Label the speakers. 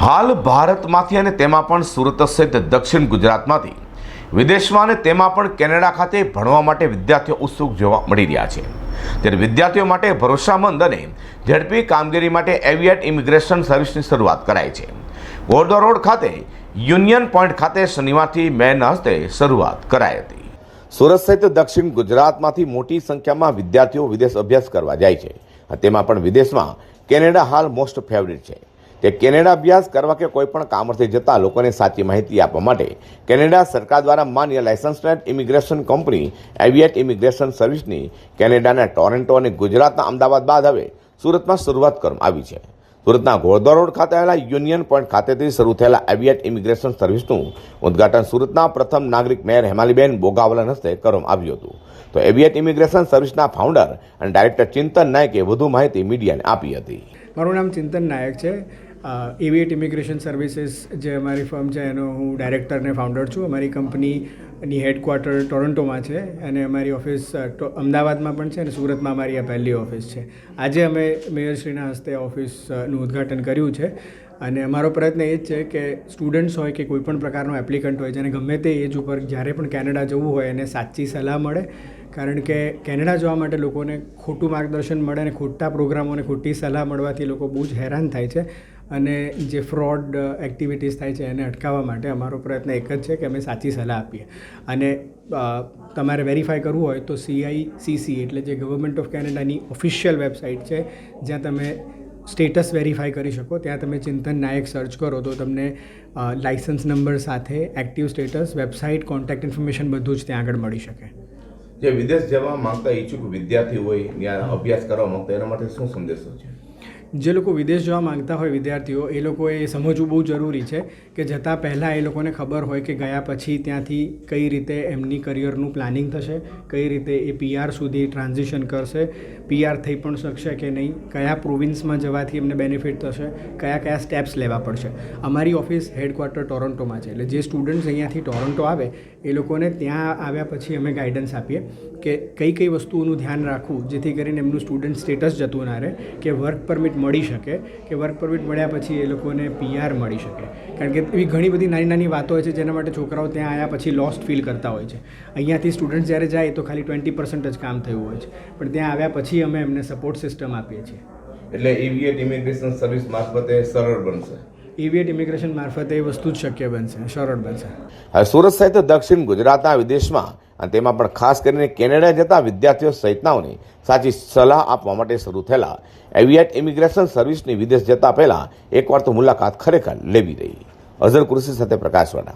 Speaker 1: હાલ ભારતમાંથી અને તેમાં પણ સુરત સહિત દક્ષિણ ગુજરાતમાંથી વિદેશમાં અને તેમાં પણ કેનેડા ખાતે ભણવા માટે વિદ્યાર્થીઓ ઉત્સુક જોવા મળી રહ્યા છે. ત્યારે વિદ્યાર્થીઓ માટે ભરોસામંદ અને ઝડપી કામગીરી માટે એવિએટ ઇમિગ્રેશન સર્વિસની શરૂઆત કરાઈ છે. ગોરદા રોડ ખાતે યુનિયન પોઈન્ટ ખાતે શનિવારથી મેના હસ્તે શરૂઆત કરાઈ હતી. સુરત સહિત દક્ષિણ ગુજરાતમાંથી મોટી સંખ્યામાં વિદ્યાર્થીઓ વિદેશ અભ્યાસ કરવા જાય છે. તેમાં પણ વિદેશમાં કેનેડા હાલ મોસ્ટ ફેવરિટ છે. તે કેનેડા અભ્યાસ કરવા કે કોઈપણ કામથી જતા લોકોને સાચી માહિતી આપવા માટે કેનેડા સરકાર દ્વારા માન્ય licensed immigration company, Aviate immigration સર્વિસની કેનેડાના ટોરેન્ટો અને ગુજરાતના અમદાવાદ બાદ હવે સુરતમાં શરૂઆત કરવામાં આવી છે. સુરતના ઘોડદોર રોડ ખાતે આવેલા યુનિયન પોઈન્ટ ખાતેથી શરૂ થયેલા એવિએટ ઇમિગ્રેશન સર્વિસનું ઉદ્ઘાટન સુરતના પ્રથમ નાગરિક મેયર હેમાલીબેન બોગાવલન હસ્તે કરવામાં આવ્યું હતું. તો એવિએટ ઇમિગ્રેશન સર્વિસના ફાઉન્ડર અને ડાયરેક્ટર ચિંતન નાયકે વધુ માહિતી મીડિયાને આપી હતી.
Speaker 2: મારું નામ ચિંતન નાયક છે. એવિએટ ઇમિગ્રેશન સર્વિસીસ જે અમારી ફર્મ છે, એનો હું ડાયરેક્ટર અને ફાઉન્ડર છું. અમારી કંપનીની હેડક્વાર્ટર ટોરન્ટોમાં છે અને અમારી ઓફિસ અમદાવાદમાં પણ છે અને સુરતમાં અમારી આ પહેલી ઓફિસ છે. આજે અમે મેયરશ્રીના હસ્તે ઓફિસનું ઉદ્ઘાટન કર્યું છે અને અમારો પ્રયત્ન એ જ છે કે સ્ટુડન્ટ્સ હોય કે કોઈ પણ પ્રકારનો એપ્લિકન્ટ હોય, જેને ગમે તે એજ ઉપર જ્યારે પણ કેનેડા જવું હોય એને સાચી સલાહ મળે. કારણ કે કેનેડા જવા માટે લોકોને ખોટું માર્ગદર્શન મળે અને ખોટા પ્રોગ્રામોને ખોટી સલાહ મળવાથી લોકો બહુ જ હેરાન થાય છે. અને જે ફ્રોડ એક્ટિવિટીઝ થાય છે એને અટકાવવા માટે અમારો પ્રયત્ન એક જ છે કે અમે સાચી સલાહ આપીએ. અને તમારે વેરીફાઈ કરવું હોય તો સીઆઈસીસી એટલે જે ગવર્મેન્ટ ઓફ કેનેડાની ઓફિશિયલ વેબસાઇટ છે, જ્યાં તમે સ્ટેટસ વેરીફાઈ કરી શકો. ત્યાં તમે ચિંતન નાયક સર્ચ કરો તો તમને લાઇસન્સ નંબર સાથે active status website contact information બધું જ ત્યાં આગળ મળી શકે.
Speaker 1: જે વિદેશ જવા માંગતા ઈચ્છુક વિદ્યાર્થી હોય ત્યાં અભ્યાસ કરવા માંગતા એના માટે શું સંદેશો છે?
Speaker 2: જે લોકો વિદેશ જવા માંગતા હોય વિદ્યાર્થીઓ, એ લોકોએ સમજવું બહુ જરૂરી છે કે જતાં પહેલાં એ લોકોને ખબર હોય કે ગયા પછી ત્યાંથી કઈ રીતે એમની કરિયરનું પ્લાનિંગ થશે, કઈ રીતે એ પીઆર સુધી ટ્રાન્ઝિશન કરશે પીઆર થઈ પણ શકશે કે નહીં, કયા પ્રોવિન્સમાં જવાથી એમને બેનિફિટ થશે, કયા કયા સ્ટેપ્સ લેવા પડશે. અમારી ઓફિસ હેડક્વાર્ટર ટોરન્ટોમાં છે, એટલે જે સ્ટુડન્ટ્સ અહીંયાથી ટોરન્ટો આવે, એ લોકોને ત્યાં આવ્યા પછી અમે ગાઈડન્સ આપીએ કે કઈ કઈ વસ્તુઓનું ધ્યાન રાખવું, જેથી કરીને એમનું સ્ટુડન્ટ સ્ટેટસ જતું ના રહે, કે વર્ક પરમિટ મળી શકે કે વર્ક પરમિટ મળ્યા પછી એ લોકોને પીઆર મળી શકે. કારણ કે એવી ઘણી બધી નાની નાની વાતો હોય છે જેના માટે છોકરાઓ ત્યાં આવ્યા પછી લોસ્ટ ફીલ કરતા હોય છે. અહીંયાથી સ્ટુડન્ટ જ્યારે જાય તો ખાલી ટ્વેન્ટી પર્સન્ટ જ કામ થયું હોય છે. પણ ત્યાં આવ્યા પછી અમે એમને સપોર્ટ સિસ્ટમ આપીએ છીએ.
Speaker 1: એટલે ઇવીએટ ઇમિગ્રેશન સર્વિસ મારફતે સરળ બનશે.
Speaker 2: ઇવીએટ ઇમિગ્રેશન મારફતે એ વસ્તુ જ શક્ય બનશે સરળ બનશે.
Speaker 1: સુરત સહિત દક્ષિણ ગુજરાતના વિદેશમાં અને તેમાં પણ ખાસ કરીને કેનેડા જતા વિદ્યાર્થીઓ સહિતનાઓને સાચી સલાહ આપવા માટે શરૂ થયેલા એવિએટ ઇમિગ્રેશન સર્વિસની વિદેશ જતા પહેલા એકવાર તો મુલાકાત ખરેખર લેવી રહી. અઝર કુરશી સાથે પ્રકાશવાળા